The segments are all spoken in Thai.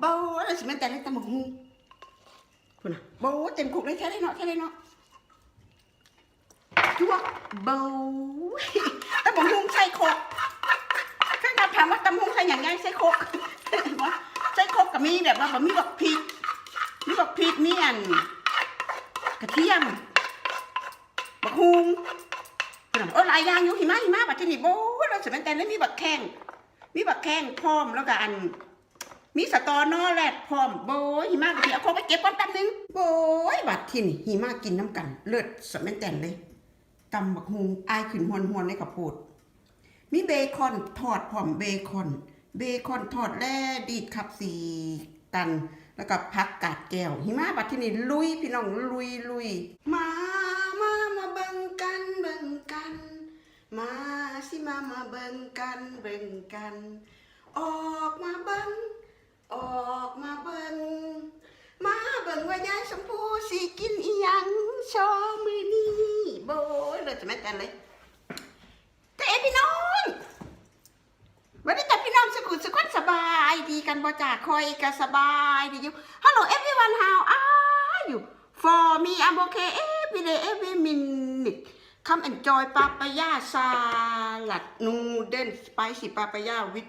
เบาอะไรสิม่นแต่เลยตำบักหุ่งพุ่นน่ะบาเต็มคุกเลยแท้เลยเนาะแท้เลยเนาะจวกเบาตำบักหุ่งใส่โคกข้างหน้าถามว่าตำบักหุ่งใส่อย่างไงใส่โคกใส่โคกก็มีแบบว่าบ่มีบักพริกมีบักพริกมีอันกระเทียมบักหุ่งเออหลายอย่างอยู่หิมะหิมะบัดที่นี่โบ้เราสิม่นแต่เลยมีบักแข้งมีบักแข้งพร้อมแล้วก็อัน มีสตอนอแรดพร้อมโบยหิมะกะทิเอาข้าไปเก็บก่อนแป๊บนึงโบยบัดที่นี่หิมะกินน้ำกัน เลิศสะแม่นแต่นเลยตำบักฮุงอายขึ้นหวนหวนในกับโพดมีเบคอนทอดพร้อมเบคอน เบคอนทอดแล่ดีดขับสีตัน แล้วก็พักกาดแก้ว หิมะบัดที่นี่ลุยพี่น้องลุยลุยมามามาเบิ่งกันเบิ่งกัน มาสิมามาเบิ่งกันเบิ่งกัน ออกมาเบิ่ง ออกมาเบิ่งมาเบิ่งว่ายายชมพูสิกินอีหยังชอมือนี้โบยเลยจะแม่กันเลยแต่เอพี่น้องวันนี้แต่พี่น้องสกุลสกุลสบายดีกันบ่จ่าคอยก็สบายดีอยู่ Hello everyone how are you for me I'm okay every day every minute come enjoy papaya salad noodle spicy papaya with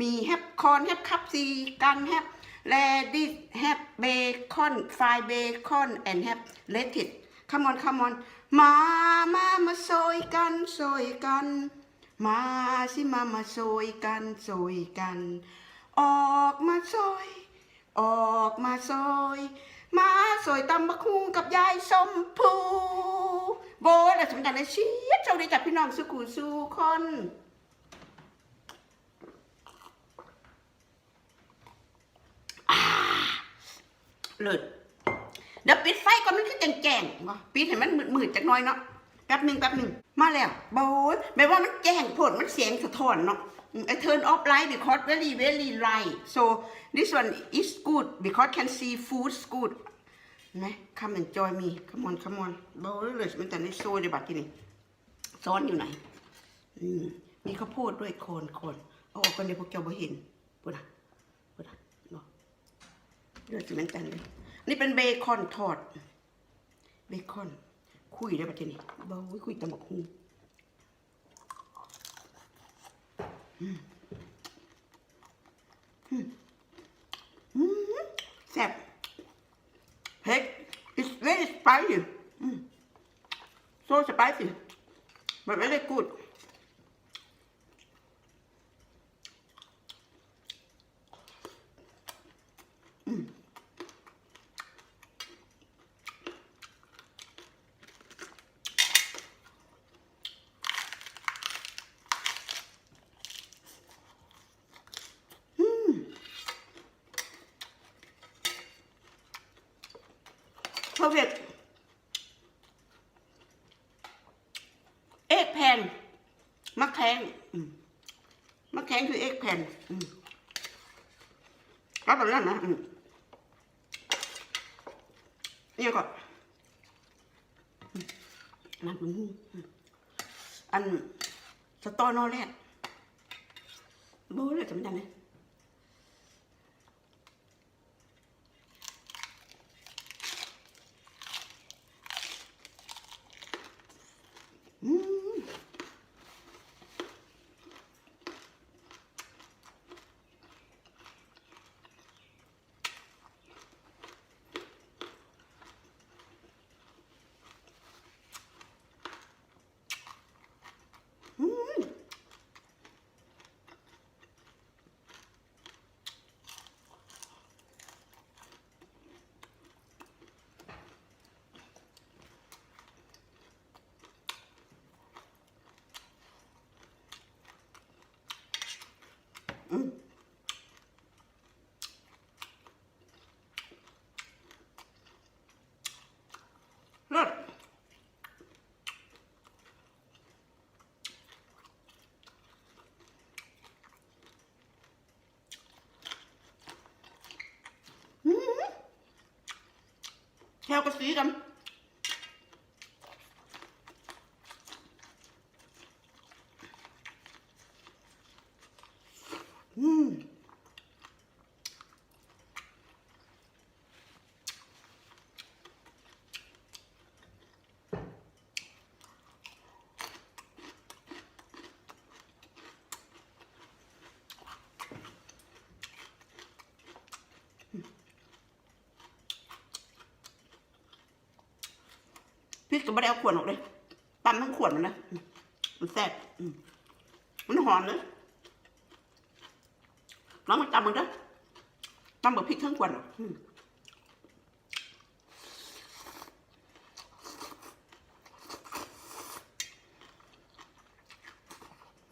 มีแฮปคอนแฮปคัพซีกันแฮปแลดิสแฮปเบคอนฟรายเบคอนแอนแฮปเลติดคัมอนคัมอนมามามาโซยกันโซยกัน มาสิมามาโซยกันโซยกัน ออกมาโซยออกมาโซยมาโซยตำบักคุงกับยายสมพูโบยและสำคัญในชีวิตเจ้าได้จากพี่น้องสุกูสู่คน เลิศเดี๋ยวปิดไฟก่อนมันคือแจงๆวะปิดให้มันมืดๆจักหน่อยเนาะแป๊บหนึ่งแป๊บหนึ่งมาแล้วโบยแม้ว่ามันแจ้งผลมันเสียงสะท้อนเนาะอืม I turn off light because very very light so this one is good because can see food good นะ come enjoy me come on come on โบยเลยมันแต่ในโซ่ในบัตรที่นี่ซ้อนอยู่ไหนอืมมีข้าวโพดด้วยโคนโคนเอาออกกันเดี๋ยวพวกเจ้าบ่เห็นปุ๊นะปุ๊นะ เลือดเหมือนกันเลยนี่เป็นเบคอนทอด เบคอน คุยได้ปะเจนี่เบาคุยตำบักหุ่งอืมอืมอืมแซ่บเผ็ด it's very spicy so spicy but very good เพอร์เฟกเอ็กแผ่นมะแขงอืมมะแขงคือเอ็กแผ่นอืมก็แบบนั้นนะอืม นี่ก่อนมันเป็นหูอืมอันสตอนอแรกโบ้เลยจำได้ไหม เลิศอืมแถวกระสีกันอืม ก็ไม่ได้เอาขวดออกเลยตำทั้งขวดมันนะมันแซ่บมันหอมเลยลองมาตำมันเด้อตำแบบพริกทั้งขวดอะอืม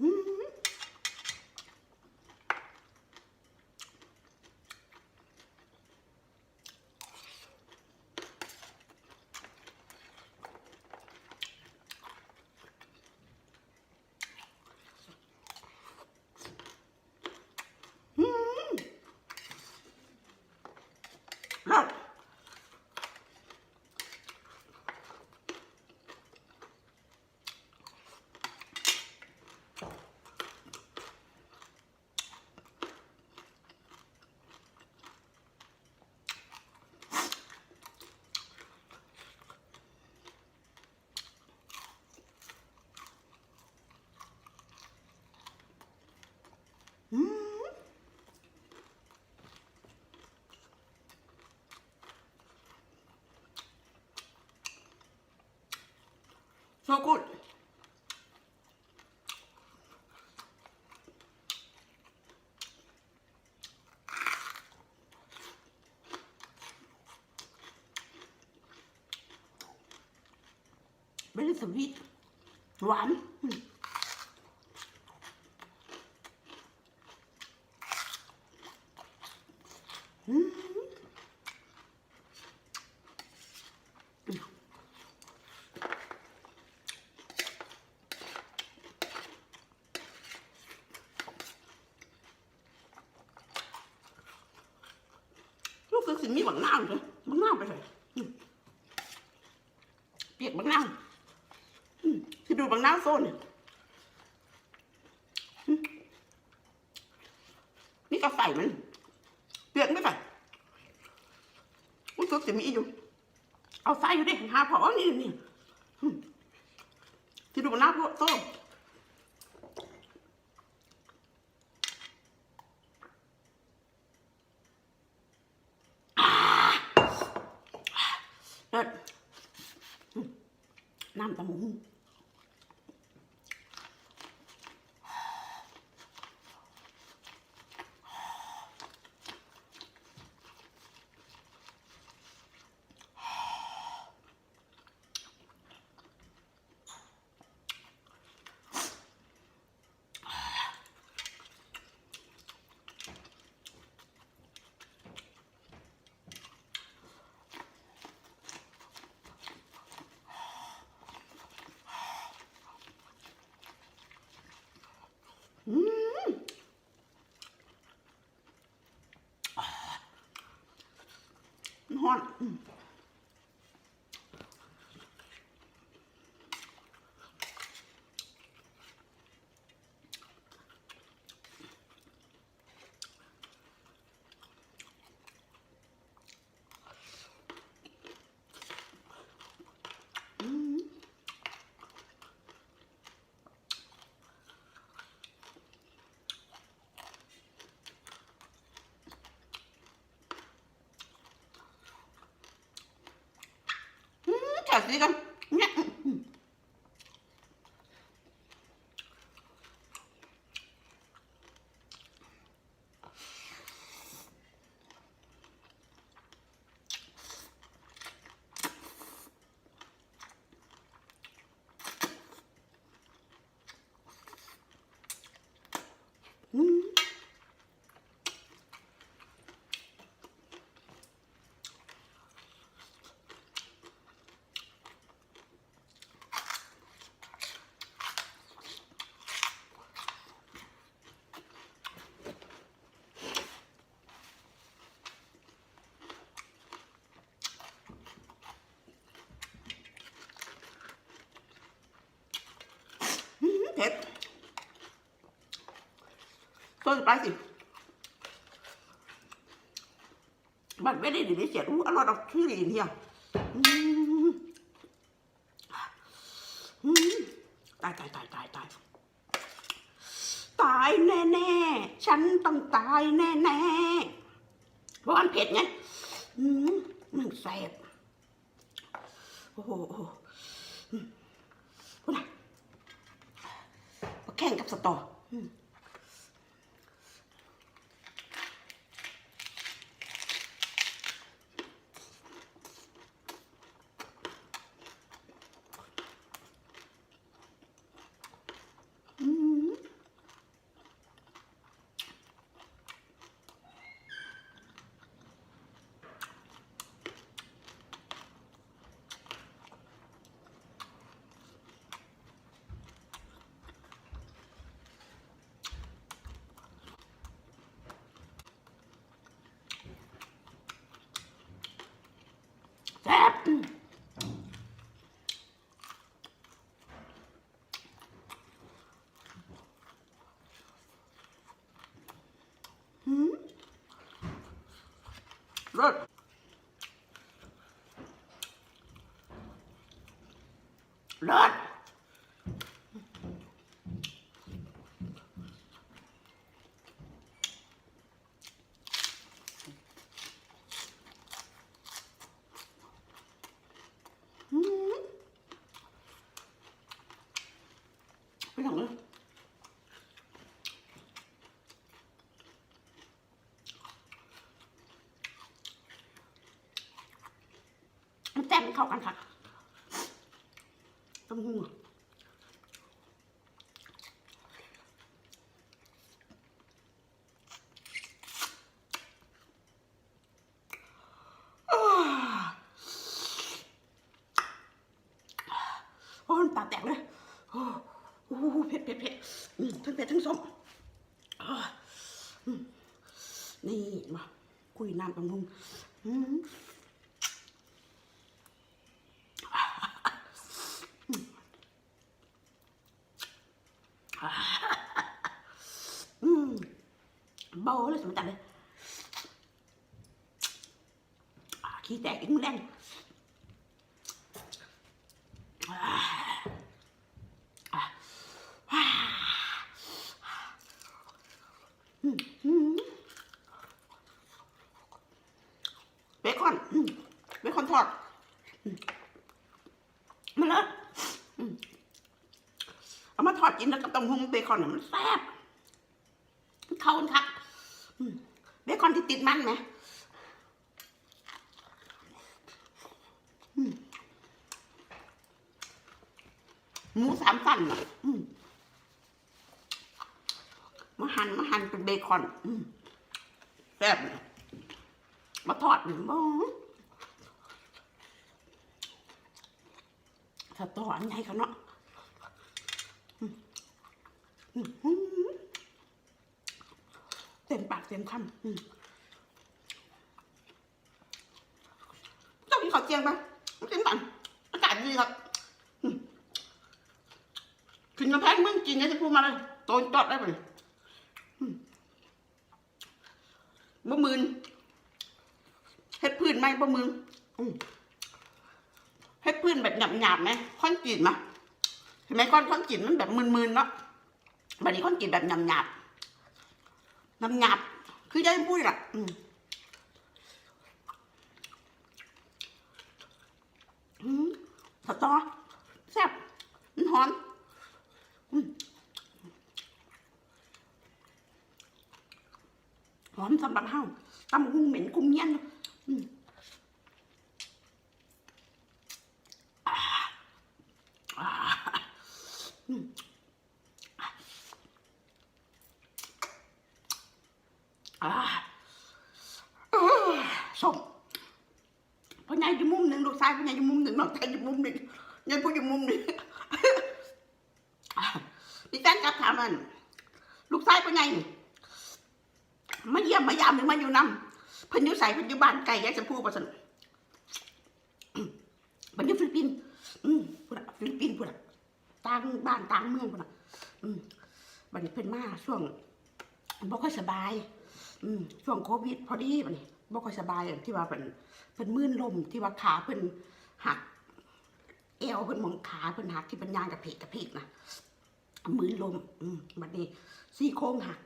อืมรสอืม so good ไม่ได้สวีทหวานอืมอืม ลูกคือ สิ่งมีบางน้ำเลยบางน้ำไปเลยเปียกบางน้ำอืมที่ดูบางน้ำโซนเนี่ยอืมนี่ก็ใส่มัน เปียกไม่ใส่ลูกคือสิ่งมีอยู่ เอาใส่อยู่ดิหาพอนี่นี่อืมที่ดูบางน้ำโซนเลิศอืมน้ำตะมุง อืมมันฮ้อนอืมอืม อืมจัดสิกันเนี่ยอืมอืม อืมเผ็ด โซนสไปซี่บัตรไม่ได้ดีเสียอู้อร่อยดอกชื่อดีเนี่ยอืมอืมตายตายตายตายตายตายแน่แน่ฉันต้องตายแน่แน่เพราะมันเผ็ดไงอืมมันแสบโอ้โหโอ้โห พูดนะมาแข่งกับสตออืมอืมแซ่บอืมอืมรสรสอืมไปทางเลยมันแต้มมัน เข้ากันค่ะต้มหูโอ้ยปากแตกเลยโอ้โหเผ็ดเผ็ดเผ็ดอืมทั้งเผ็ดทั้งส้มอ่าอืมนี่มาคุยน้ำต้มหูอืม อืมเบาเลยสมจัดเลยอ่าขี้แตกอีกมือแดงอ่าอ่าอ่าอืมอืมเบคอนอืมเบคอนทอดอืมมันเลยอืมเอามาทอดกินแล้วกับ เบคอนน่ะมันแซ่บเข้าครับเบคอนที่ติดมันไหมหมูสามสั้นอะมาหั่นมาหั่นเป็นเบคอนอแซ่บมาทอดหนึ่งบ้องถ้าตออันใหญ่เขาเนาะ เต็มปากเต็มคำอืมเจ้ากินข้าวเจียงปะไม่กินปันอากาศดีครับอืมกินกระแพงเมืองจีนเนี่ยจะพูดมาเลยโตนจอดได้ไปเลยอืมบ่มืนเฮ็ดพื้นไหมบ่มืนอืมเฮ็ดพื้นแบบหยาบๆไหมค่อนจีนมะเห็นไหมก้อนค่อนจีนมันแบบมืนๆเนาะ บัดนี้คนจีนแบบหยาบๆน้ำหยับคือยายปุ้ยล่ะอืมสตอแซ่บมันหอมหอมสำหรับเฮาตำหุ่งเหม็นกุ้มเงี้ยนอืมอ่าอ่าอืม อ่าเออส้มพ่อใหญ่อยู่มุมหนึ่งลูกชายพ่อใหญ่อยู่มุมหนึ่งน้องชายอยู่มุมหนึ่งยายพูดอยู่มุมหนึ่งพี่แฟนกลับถามมัน ลูกชายพ่อใหญ่นี่มาเยี่ยมมายามหรือมาอยู่นำเพิ่นอยู่ใส่เพิ่นอยู่บ้านไก่ยายจะพูดว่าสันเพิ่นอยู่ฟิลิปปินส์อืมพูดอะฟิลิปปินส์พูดอะต่างบ้านต่างเมืองพูดอะอืมบัดนี้เพิ่นมา ช่วงบ่ค่อยสบาย อืมช่วงโควิด พอดีบัดนี้บ่ค่อยสบายที่ว่าเป็นเพิ่นมื่นลมที่ว่าขาเพิ่นหัก เอวเพิ่นหมองขาเพิ่นหักที่เป็นยางกระเพกกระเพกนะมื่นลม อืมบัดนี้ซี่โครงหัก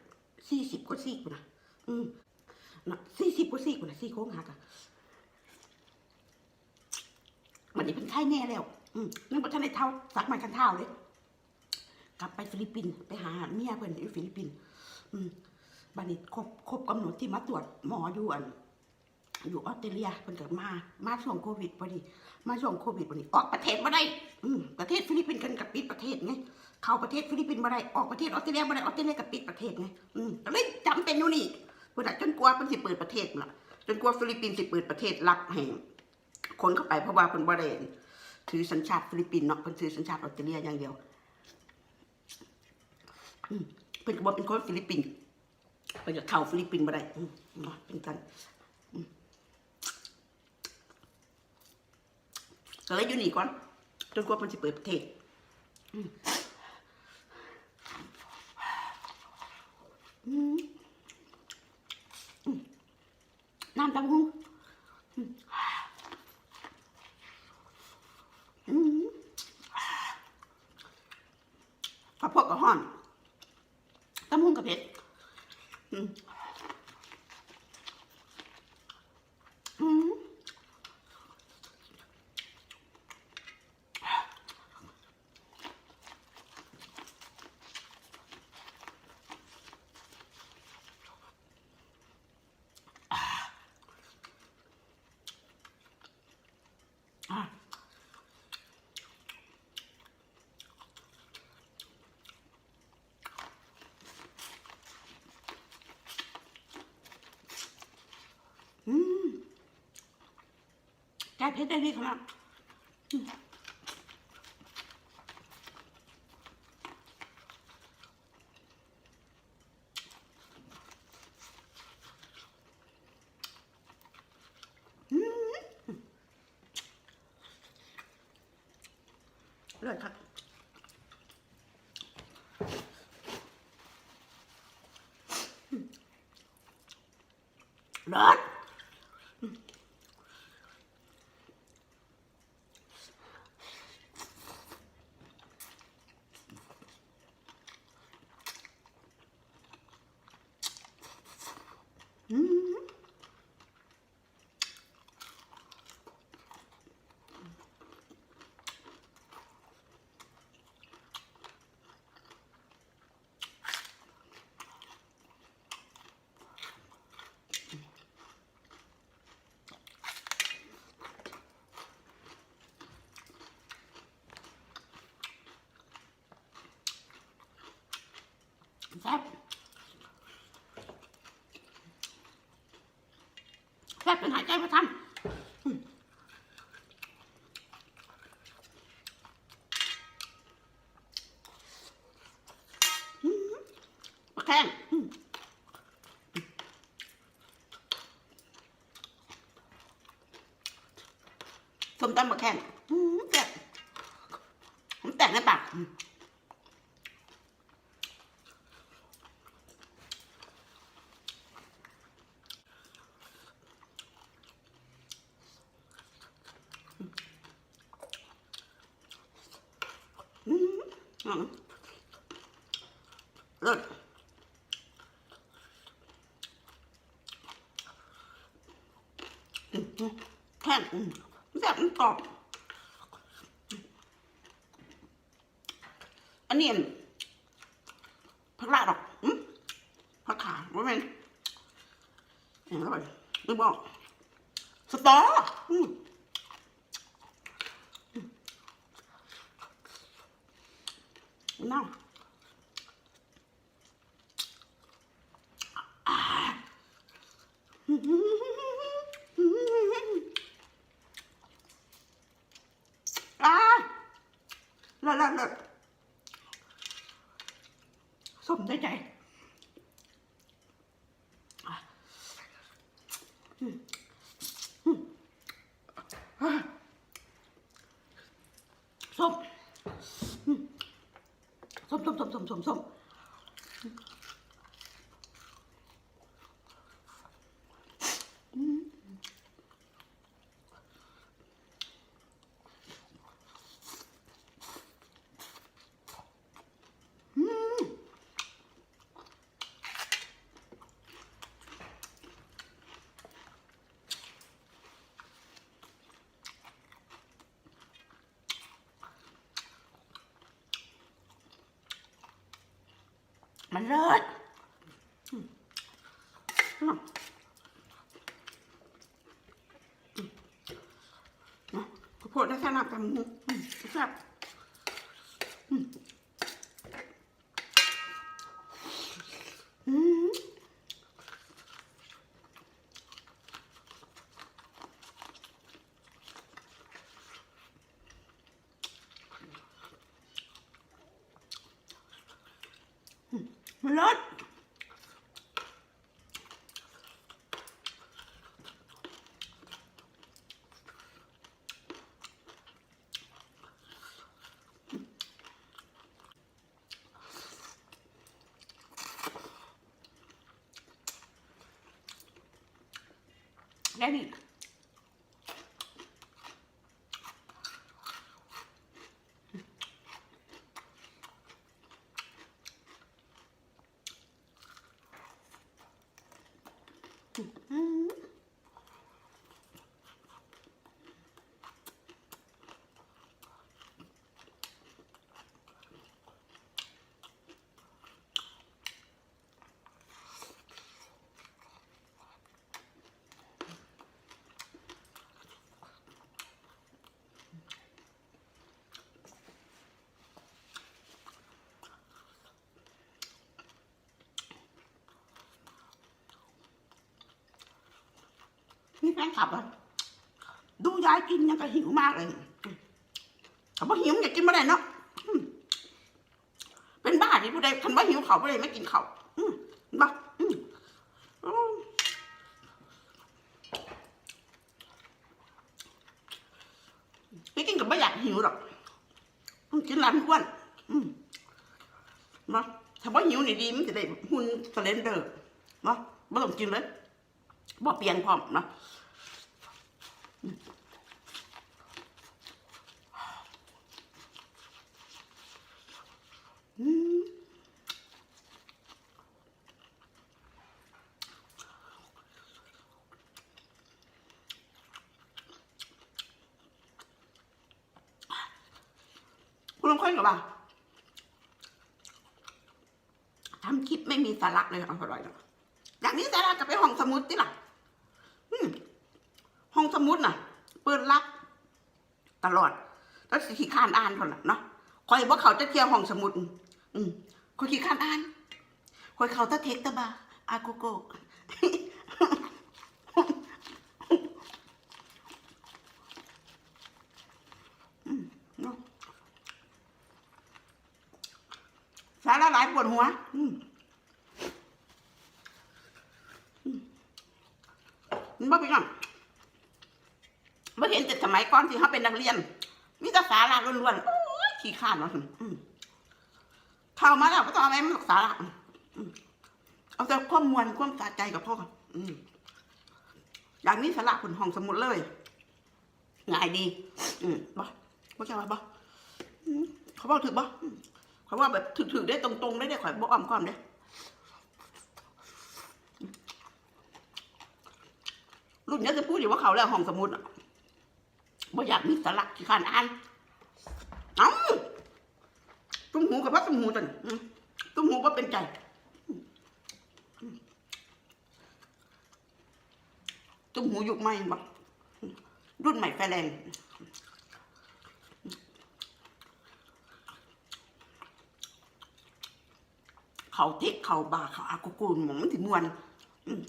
สี่สิบกว่าซี่กูนะอืมนะสี่สิบกว่าซี่กูนะซี่โครงหักอะบัดนี้เป็นไข้แน่แล้วออืมนึกว่าท่านในเท้าสักไม้คันเท้าเลย กลับไปฟิลิปปินส์ไปหาเมียเพิ่นอยู่ฟิลิปปินส์บัดนี้ครบครบกำหนดที่มาตรวจหมออยู่อันอยู่ออสเตรเลียเพิ่นก็มามาช่วงโควิดพอดี มาช่วงโควิดพอดีออกประเทศบ่ได้ประเทศฟิลิปปินส์กันกับปิดประเทศไงเข้าประเทศฟิลิปปินส์บ่ได้ออกประเทศออสเตรเลียบ่ได้ออสเตรเลียกับปิดประเทศไงอืมก็เลยจำเป็นอยู่นี่เพิ่นน่ะจนกลัวเพิ่นสิเปิดประเทศล่ะจนกลัวฟิลิปปินส์สิเปิดประเทศรับให้คนเข้าไปเพราะว่าเพิ่นบ่ได้ถือสัญชาติฟิลิปปินส์เนาะเพิ่นถือสัญชาติออสเตรเลียอย่างเดียว เพิ่นก็บ่เป็นคนฟิลิปปินส์เพิ่นจะเข้าฟิลิปปินส์บ่ได้เป็นกันก็เลยอยู่นี่ก่อนจนกว่ามันจะเปิดประเทศน้ำตาหุ้งอืมอืมข้าวโพดกับห่อนำหุ้งกับเผ็ดอืมอืม อะอืม แก้เผ็ดได้ดีขนาดอืมเลยครับร้อนอืม แซ่บ แค่เป็นหายใจไม่ทันอืมอืมปลาแข้งอืมส้มตำปลาแข้งอืมแซ่บผมแต่งในปากอืม อืมอืมเลิศอืมอืมแค่นอืมแบบมันกร อบ อันนี้อันผักลาดหรอกผักขาว่าแม่นอย่างอร่อยไม่บอกสตออืม เน่าอ่าอ่าเลิศเลิศเลิศสมได้ใจอะอืมอืมอะส้ม ส้มส้มส้มส้มส้มส้มอืมอืม เลิศอื มอืมอืมเลิศข้าวโพดได้แค่น้ำตำหูแซ่บอืมอืมมันเลิศ ได้นี่นี่ แฟนคลับอะดูยายกินยังก็หิวมากเลยเขาบอกหิวอยากกินเมื่อไหร่เนาะเป็นบ้าที่ผู้ใดคันว่าหิวเขาผู้ใดไม่กินเขาอืมเห็นปะอืมอืมไม่กินกับไม่อยากหิวหรอกกินร้านอ้วนอืมมาถ้าว่าหิวนี่ดีมันจะได้หุ่นสเลนเดอร์เนาไม่ต้องกินเลยบ่เปลี่ยนพร้อมนะ คุณลงค่อยกับว่าทำคลิปไม่มีสาระเลยอร่อยนะอย่างนี้สาระกับไปห้องสมุดที่ล่ะอืมห้องสมุดน่ะ เปิดรับ ตลอด แล้วสิขี้ข้านอ่านคนน่ะเนาะ คอยว่าเขาจะเที่ยวห้องสมุด อืมคอยขี้ข้านอ่านคอยเขาตะเทคตะบาอากูโกสาระหลายปวดหัว อืมอืมมันบ่เป็นหยังไม่เห็นแต่สมัยก่อนที่เขาเป็นนักเรียน มีแต่สาระล้วนๆ ขี้ข้านวะอืมเข้ามาแล้วก็ต้องเอาอะไรมาสาระเอาแต่ความมวลความสะใจกับพ่ออย่างนี้สาระผลห้องสมุดเลยง่ายดี อืมบ่บ่ใช่ว่าบ่อืมเขาบอกถึกบ่อืมเขาว่าแบบถือๆได้ตรงๆได้ได้ข่อยบอกอ้อมความได้รุ่นนี้จะพูดอยู่ว่าเขาแล้วห้องสมุดอะบ่อยากมีสาระขี้ขานอ่านเอ้า ตุ้มหูกับพัดตุ้มหูจันตุ้มหูว่าเป็นใจตุ้มหูยุคใหม่บ่รุ่นใหม่ไฟแรงเขาเทคเขาบาเขาอากูกูหมองมันถึงมวนอืม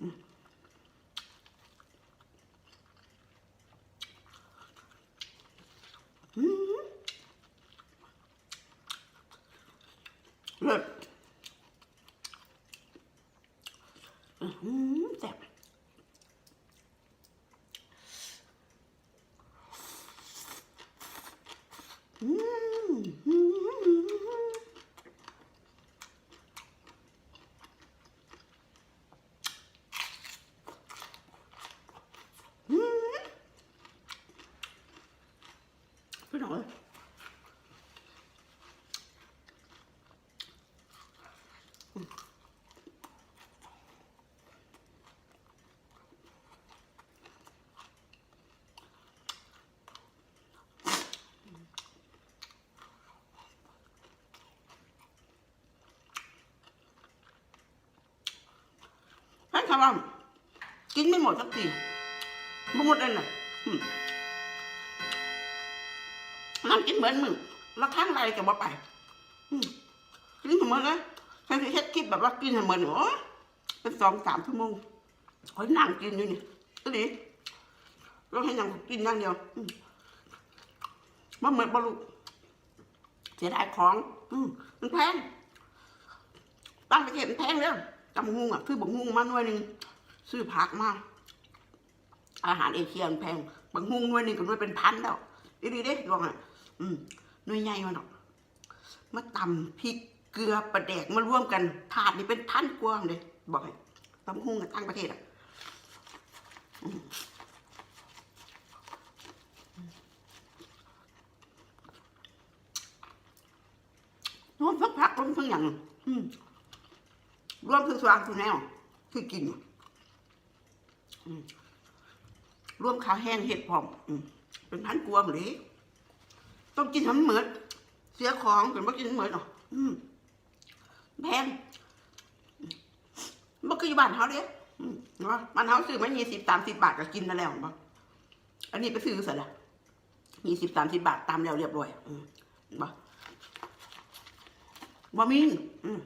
อืมอืมเลิศอืม แซ่บ อืมอืมอืมอืมพี่น้องเอ้ย ค่ะว่ากินไม่หมดสักทีไม่หมดเลยนะมนั่งกินเหมือนมึงแล้วข้างไรจะบ่ไปกินเหมือนเลยใครจะเฮ็ดคลิปแบบว่ากินเหมือนโอ้ยเป็นสองสามชั่วโมงคอยนั่งกินอยู่นี่ก็ดีเราให้ยังกินอย่างเดียวอืมมันเหมือนบรรลุเสียดายของ อืมันแพงตั้งไปเก็บมันแพงแล้ว จำงูอะ คือบักงูมาหน่วยหนึ่งซื้อผักมาอาหารเอเชียมันแพงบางงูหน่วยหนึ่งก็หน่วยเป็นพันแล้วดีดีเด้ลองอะอืมหน่วยใหญ่มาหรอกมาตำพริกเกลือปลาแดกมาร่วมกันถาดนี่เป็นพันกว่าเลยบอกให้ตำหุ้งกับตั้งประเทศอะรวมทั้งผักรวมทั้งอย่างอืม รวมทั้งสว่างทุกแนวคือกินอืมรวมขาแห้งเห็ดพร้อมเป็นพันกลัวงเลยต้องกินให้มันเหมือนเสียของเป็นบ่กินเหมือนหรอแพงบ่คืออยู่บ้านเขาเด้อืมาบ้านเขาซื้อมายี่สิบสามสิบบาทก็กินมาแล้วบ่อันนี้ไปซื้อเสร็จแล้วยี่สิบสามสิบบาทตามแล้วเรียบร้อยอืมบ่บ่มีอืม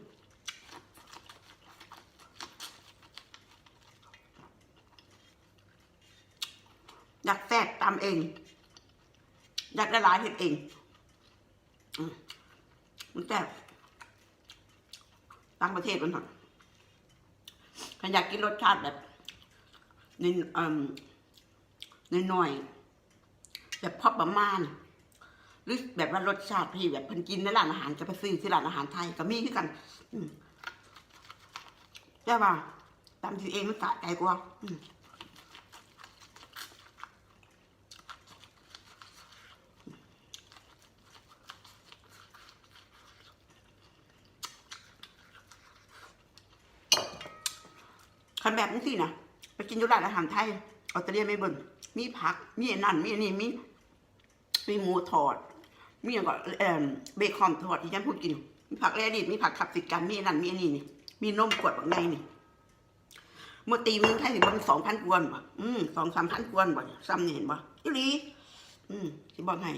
อยากแทรกตามเอง อยากละลายเห็ดเองมันแทรกต่างประเทศมันหน่อยถ้าอยากกินรสชาติแบบในเอ่มในหน่อยแบบพอประมาณ หรือแบบว่ารสชาติที่แบบเพิ่นกินในร้านอาหารจะไปซื้อที่ร้านอาหารไทยก็มีคือกันอืมแต่ว่าตามที่เองมันสะใจกว่า คันแบบนี้สินะไปกินอยู่ร้านอาหารไทยออสเตรเลียไม่เบิ่นมีผัก มีอันนั่นมีอันนี้มีมีหมูทอด มีอย่างก็เอ่อเบคอนทอดที่ฉันพูดกิน มีผักแรดิบมีผักขับติดกันมีอันนั่นมีอันนี้นี่มีนมขวดแบบไงนี่เมื่อตีมึงไทยถึงมันสองพันกวนบ่อืมสองสามพันกวนบ่เนี่ยซ้ำนี่เห็นบ่อีหลีอืมสิบอกให้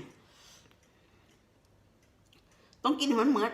ต้องกินให้มันเหมือน